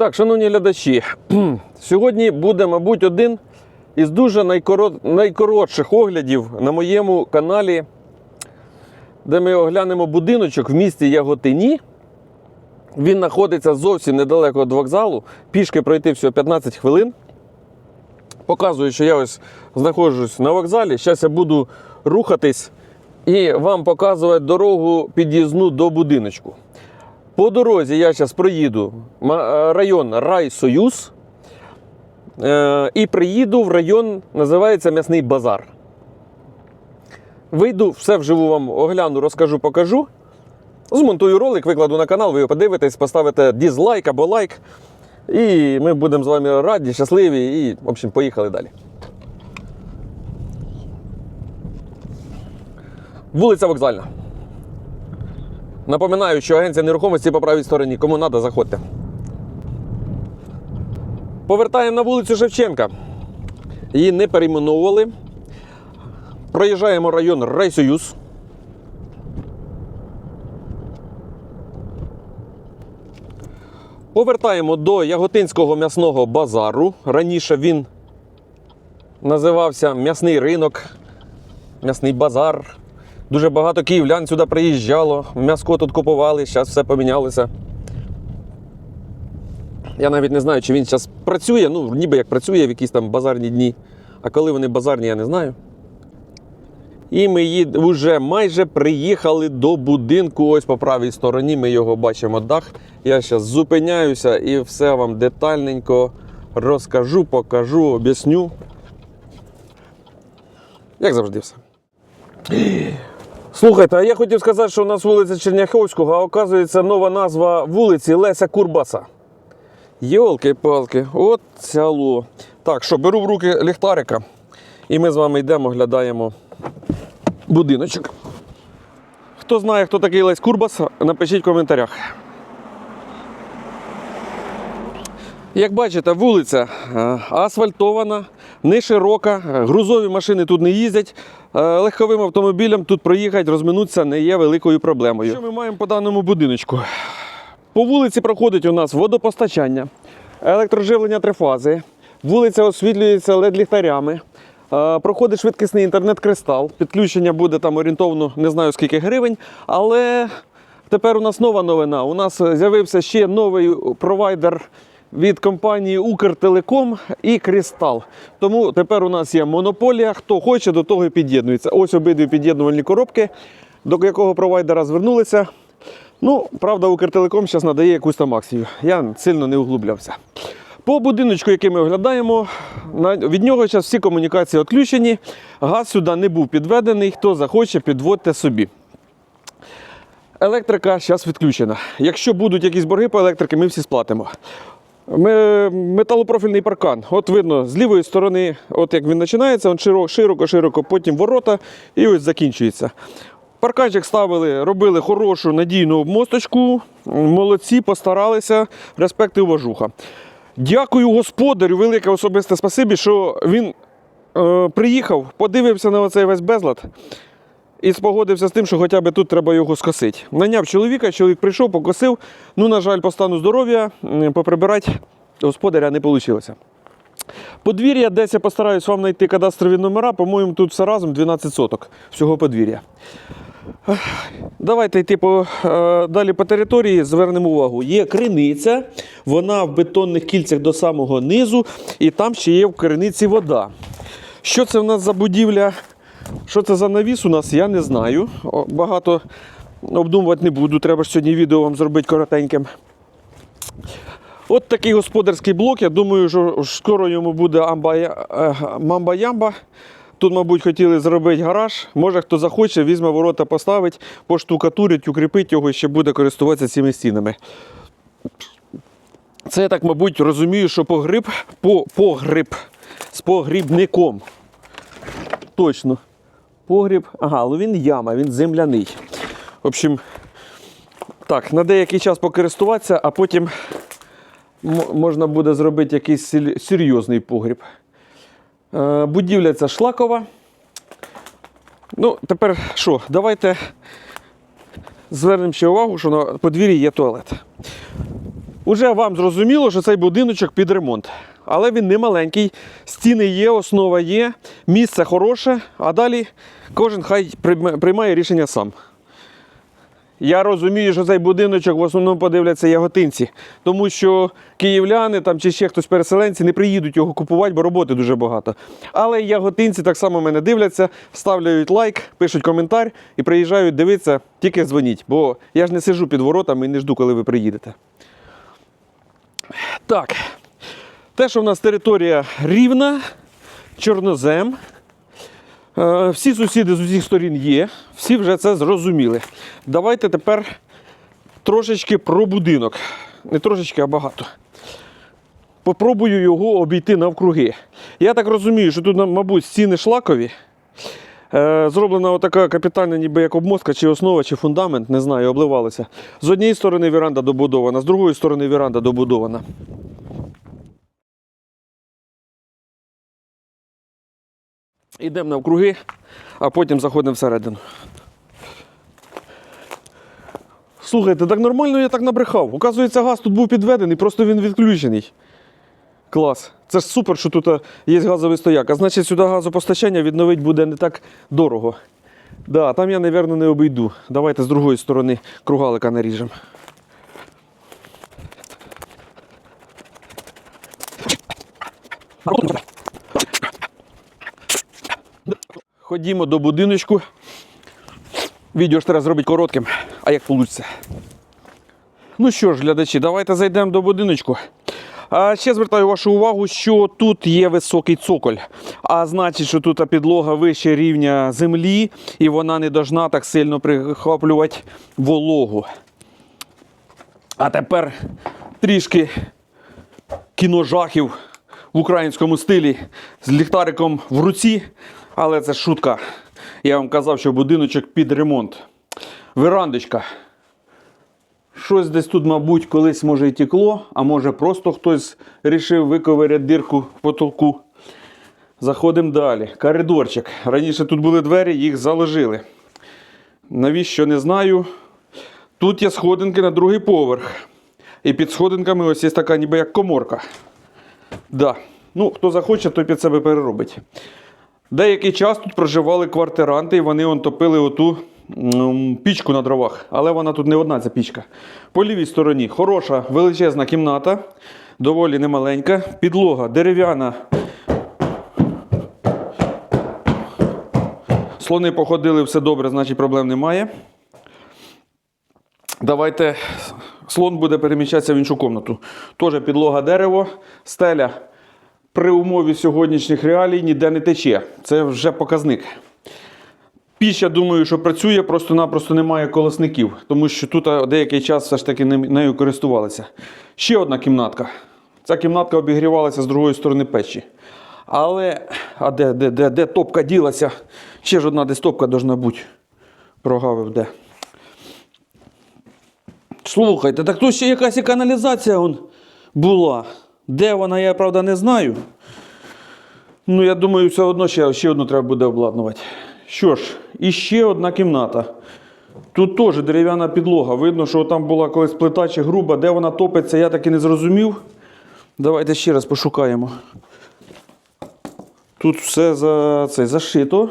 Так, шановні глядачі, сьогодні буде, мабуть, один із дуже найкоро- найкоротших оглядів на моєму каналі, де ми оглянемо будиночок в місті Яготині. Він знаходиться зовсім недалеко від вокзалу. Пішки пройти всього 15 хвилин. Показую, що я ось знаходжусь на вокзалі. Зараз я буду рухатись і вам показувати дорогу під'їзну до будиночку. По дорозі я зараз проїду е, район Райсоюз е, і приїду в район, називається М'ясний базар. Вийду, все вживу вам огляну, розкажу, покажу. Змонтую ролик, викладу на канал, ви його подивитесь, поставите дізлайк або лайк. І ми будемо з вами раді, щасливі і, в общем, поїхали далі. Вулиця Вокзальна. Напоминаю, що агенція нерухомості по правій стороні. Кому треба, заходьте. Повертаємо на вулицю Шевченка. Її не перейменовували. Проїжджаємо район Райсоюз. Повертаємо до Яготинського м'ясного базару. Раніше він називався М'ясний ринок, м'ясний базар. Дуже багато київлян сюди приїжджало, м'яско тут купували, зараз все помінялося. Я навіть не знаю, чи він зараз працює, ну, ніби як працює в якісь там базарні дні. А коли вони базарні, я не знаю. І ми їд... вже майже приїхали до будинку. Ось по правій стороні ми його бачимо дах. Я зараз зупиняюся і все вам детальненько розкажу, покажу, об'ясню. Як завжди все. Слухайте, а я хотів сказати, що у нас вулиця Черняховського, а оказується нова назва вулиці Леся Курбаса. Йолки-палки, от цяло. Так, що, беру в руки ліхтарика, і ми з вами йдемо, глядаємо будиночок. Хто знає, хто такий Лесь Курбас, напишіть в коментарях. Як бачите, вулиця е, асфальтована, не широка, е, грузові машини тут не їздять. Е, Легковим автомобілям тут проїхати, розминутися не є великою проблемою. Що ми маємо по даному будиночку? По вулиці проходить у нас водопостачання, електроживлення трифази, вулиця освітлюється LED-ліхтарями. е, Проходить швидкісний інтернет-кристал. Підключення буде там орієнтовно не знаю скільки гривень, але тепер у нас нова новина. У нас з'явився ще новий провайдер від компанії Укртелеком і Кристал. Тому тепер у нас є монополія. Хто хоче, до того і під'єднується. Ось обидві під'єднувальні коробки, до якого провайдера звернулися. Ну, правда, Укртелеком зараз надає якусь там акцію. Я сильно не углублявся. По будиночку, який ми оглядаємо, від нього зараз всі комунікації відключені. Газ сюди не був підведений. Хто захоче, підводьте собі. Електрика зараз відключена. Якщо будуть якісь борги по електриці, ми всі сплатимо. Металопрофільний паркан. От видно, з лівої сторони, от як він починається, він широко, широко, широко, потім ворота і ось закінчується. Парканчик ставили, робили хорошу надійну обмосточку. Молодці, постаралися. Респект і уважуха. Дякую господарю, велике особисте спасибі, що він е, приїхав, подивився на оцей весь безлад і спогодився з тим, що хоча б тут треба його скосити. Наняв чоловіка, чоловік прийшов, покосив. Ну, на жаль, по стану здоров'я поприбирати господаря не вийшло. Подвір'я, десь я постараюсь вам знайти кадастрові номера, по-моєму, тут все разом 12 соток всього подвір'я. Давайте йти по, е, далі по території, звернемо увагу. Є криниця, вона в бетонних кільцях до самого низу, і там ще є в криниці вода. Що це в нас за будівля? Що це за навіс у нас, я не знаю. Багато обдумувати не буду. Треба ж сьогодні відео вам зробити коротеньким. От такий господарський блок. Я думаю, що скоро йому буде е, мамба-ямба. Тут, мабуть, хотіли зробити гараж. Може, хто захоче, візьме ворота, поставить, поштукатурить, укріпить його і ще буде користуватися цими стінами. Це я так, мабуть, розумію, що погріб, по, погріб з погрібником. Точно. Погріб. Ага, але він яма, він земляний. В общем, так, на деякий час покористуватися, а потім можна буде зробити якийсь серйозний погріб. Е, будівля ця шлакова. Ну, тепер що? Давайте звернемо ще увагу, що на подвір'ї є туалет. Уже вам зрозуміло, що цей будиночок під ремонт. Але він не маленький, стіни є, основа є, місце хороше, а далі кожен хай приймає рішення сам. Я розумію, що цей будиночок в основному подивляться яготинці, тому що київляни там чи ще хтось переселенці не приїдуть його купувати, бо роботи дуже багато. Але яготинці так само мене дивляться, ставляють лайк, пишуть коментар і приїжджають дивитися, тільки дзвоніть, бо я ж не сиджу під воротами і не жду, коли ви приїдете. Так, те, що в нас територія рівна, чорнозем. Е, Всі сусіди з усіх сторін є, всі вже це зрозуміли. Давайте тепер трошечки про будинок. Не трошечки, а багато. Попробую його обійти навкруги. Я так розумію, що тут, мабуть, стіни шлакові. Е, Зроблена отака капітальна, ніби як обмостка, чи основа, чи фундамент, не знаю, обливалися. З однієї сторони віранда добудована, з другої сторони віранда добудована. Йдемо навкруги, а потім заходимо всередину. Слухайте, так нормально я так набрехав. Оказується, газ тут був підведений, просто він відключений. Клас. Це ж супер, що тут е, є газовий стояк. А значить, сюди газопостачання відновити буде не так дорого. Да, там я, мабуть, не обійду. Давайте з другої сторони кругалика наріжемо. Ходімо до будиночку. Відео ж треба зробити коротким, а як вийде. Ну що ж, глядачі, давайте зайдемо до будиночку. А ще звертаю вашу увагу, що тут є високий цоколь. А значить, що тут підлога вище рівня землі, і вона не должна так сильно прихоплювати вологу. А тепер трішки кіножахів в українському стилі з ліхтариком в руці. Але це шутка. Я вам казав, що будиночок під ремонт. Верандочка. Щось десь тут, мабуть, колись може і текло, а може просто хтось вирішив виковиряти дирку в потолку. Заходимо далі. Коридорчик. Раніше тут були двері, їх заложили. Навіщо не знаю. Тут є сходинки на другий поверх. І під сходинками ось є така ніби як коморка. Да. Ну, хто захоче, той під себе переробить. Деякий час тут проживали квартиранти, і вони он топили оту пічку на дровах. Але вона тут не одна, ця пічка. По лівій стороні хороша величезна кімната, доволі немаленька. Підлога дерев'яна. Слони походили, все добре, значить проблем немає. Давайте слон буде переміщатися в іншу комнату. Теж підлога дерево, стеля при умові сьогоднішніх реалій ніде не тече. Це вже показник. Піч, я думаю, що працює, просто-напросто немає колосників, тому що тут деякий час все ж таки нею користувалися. Ще одна кімнатка. Ця кімнатка обігрівалася з другої сторони печі. Але, а де, де, де, де топка ділася? Ще ж одна десь топка должна бути. Прогавив де. Слухайте, так тут ще якась і каналізація була. Де вона, я правда не знаю. Ну, я думаю, все одно ще, ще одну треба буде обладнувати. Що ж, і ще одна кімната. Тут теж дерев'яна підлога. Видно, що там була колись плита чи груба. Де вона топиться, я так і не зрозумів. Давайте ще раз пошукаємо. Тут все за, це, зашито.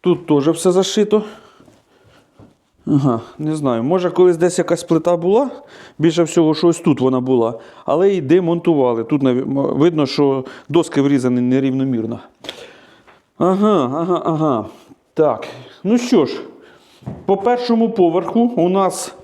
Тут теж все зашито. Ага, не знаю. Може, колись десь якась плита була. Більше всього, що тут вона була. Але і демонтували. Тут видно, що доски врізані нерівномірно. Ага, ага, ага. Так. Ну що ж, по першому поверху у нас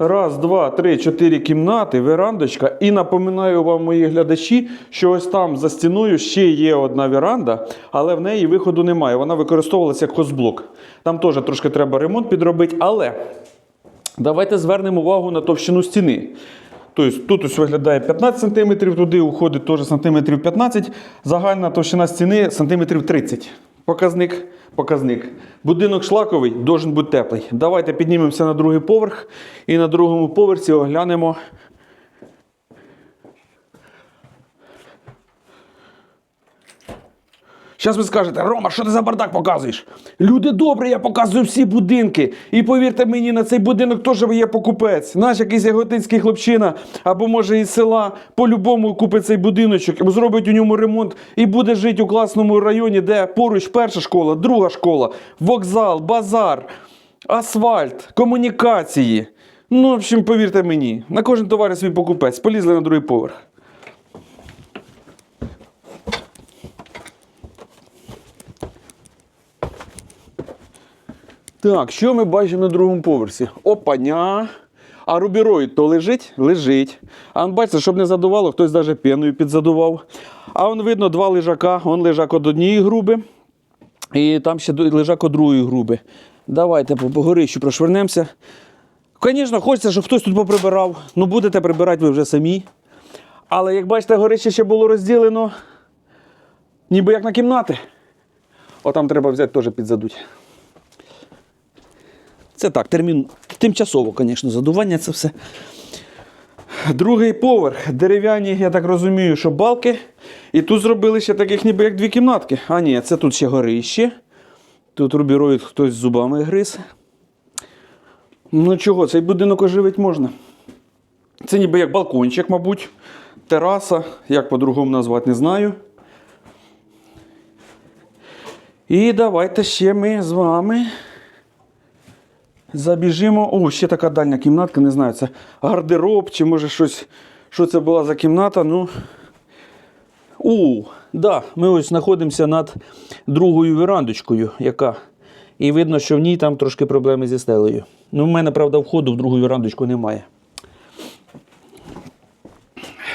раз, два, три, чотири кімнати, верандочка. І напоминаю вам, мої глядачі, що ось там за стіною ще є одна веранда, але в неї виходу немає. Вона використовувалася як хозблок. Там теж трошки треба ремонт підробити, але давайте звернемо увагу на товщину стіни. Тобто тут ось виглядає 15 см, туди уходить теж сантиметрів 15 Загальна товщина стіни сантиметрів 30 Показник, показник. Будинок шлаковий должен бути теплий. Давайте піднімемося на другий поверх і на другому поверсі оглянемо. Зараз ви скажете, Рома, що ти за бардак показуєш? Люди добрі, я показую всі будинки. І повірте мені, на цей будинок теж є покупець. Наш якийсь яготинський хлопчина, або може із села, по-любому купить цей будиночок, зробить у ньому ремонт і буде жити у класному районі, де поруч перша школа, друга школа, вокзал, базар, асфальт, комунікації. Ну, в общем, повірте мені, на кожен товар свій покупець. Полізли на другий поверх. Так, що ми бачимо на другому поверсі? Опаня. А рубіроїд то лежить? Лежить. А он, бачите, щоб не задувало, хтось навіть пеною підзадував. А он видно два лежака. Он лежак від однієї груби. І там ще лежак від другої груби. Давайте по по горищу прошвернемося. Звісно, хочеться, щоб хтось тут поприбирав. Ну, будете прибирати ви вже самі. Але як бачите, горище ще було розділено, ніби як на кімнати. Отам треба взяти теж підзадуть. Це так, термін тимчасово, звісно, задування це все. Другий поверх. Дерев'яні, я так розумію, що балки. І тут зробили ще таких ніби як дві кімнатки. А ні, це тут ще горище. Тут рубіроїд хтось з зубами гриз. Ну чого, цей будинок оживити можна. Це ніби як балкончик, мабуть. Тераса, як по-другому назвати, не знаю. І давайте ще ми з вами забіжимо. О, ще така дальня кімнатка, не знаю, це гардероб чи може щось. Що це була за кімната? Ну. У, да, ми ось знаходимося над другою верандочкою, яка. І видно, що в ній там трошки проблеми зі стелею. Ну, в мене, правда, входу в другу верандочку немає.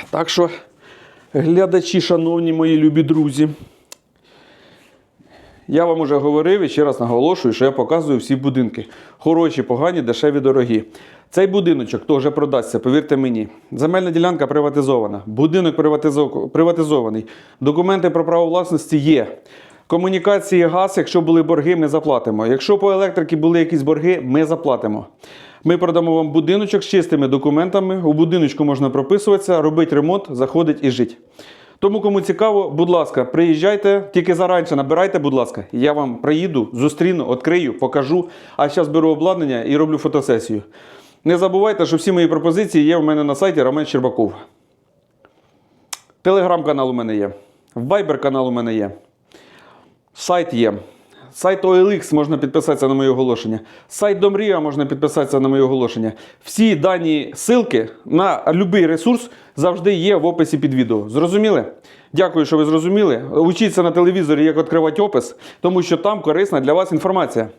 Так що, глядачі, шановні мої любі друзі, я вам уже говорив і ще раз наголошую, що я показую всі будинки. Хороші, погані, дешеві, дорогі. Цей будиночок теж продасться, повірте мені. Земельна ділянка приватизована. Будинок приватизований. Документи про право власності є. Комунікації газ, якщо були борги, ми заплатимо. Якщо по електриці були якісь борги, ми заплатимо. Ми продамо вам будиночок з чистими документами. У будиночку можна прописуватися, робити ремонт, заходить і жити. Тому, кому цікаво, будь ласка, приїжджайте, тільки заранше набирайте, будь ласка. Я вам приїду, зустріну, відкрию, покажу. А зараз беру обладнання і роблю фотосесію. Не забувайте, що всі мої пропозиції є у мене на сайті Роман Щербаков. Телеграм-канал у мене є. Вайбер канал у мене є. Сайт є. Сайт OLX можна підписатися на моє оголошення. Сайт Домрія можна підписатися на моє оголошення. Всі дані ссылки на будь-який ресурс завжди є в описі під відео. Зрозуміли? Дякую, що ви зрозуміли. Учіться на телевізорі, як відкривати опис, тому що там корисна для вас інформація.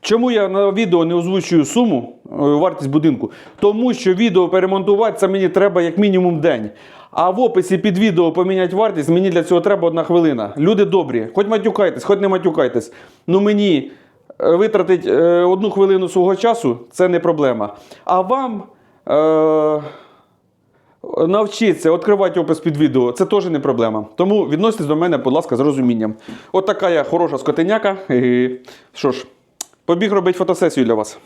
Чому я на відео не озвучую суму, е, вартість будинку? Тому що відео перемонтувати це мені треба як мінімум день. А в описі під відео поміняти вартість, мені для цього треба одна хвилина. Люди добрі, хоч матюкайтесь, хоч не матюкайтесь. Ну мені е, витратити е, одну хвилину свого часу це не проблема. А вам. Е- Навчитися відкривати опис під відео це теж не проблема. Тому відноситесь до мене, будь ласка, з розумінням. От така я хороша скотиняка. І, що ж, побіг робити фотосесію для вас.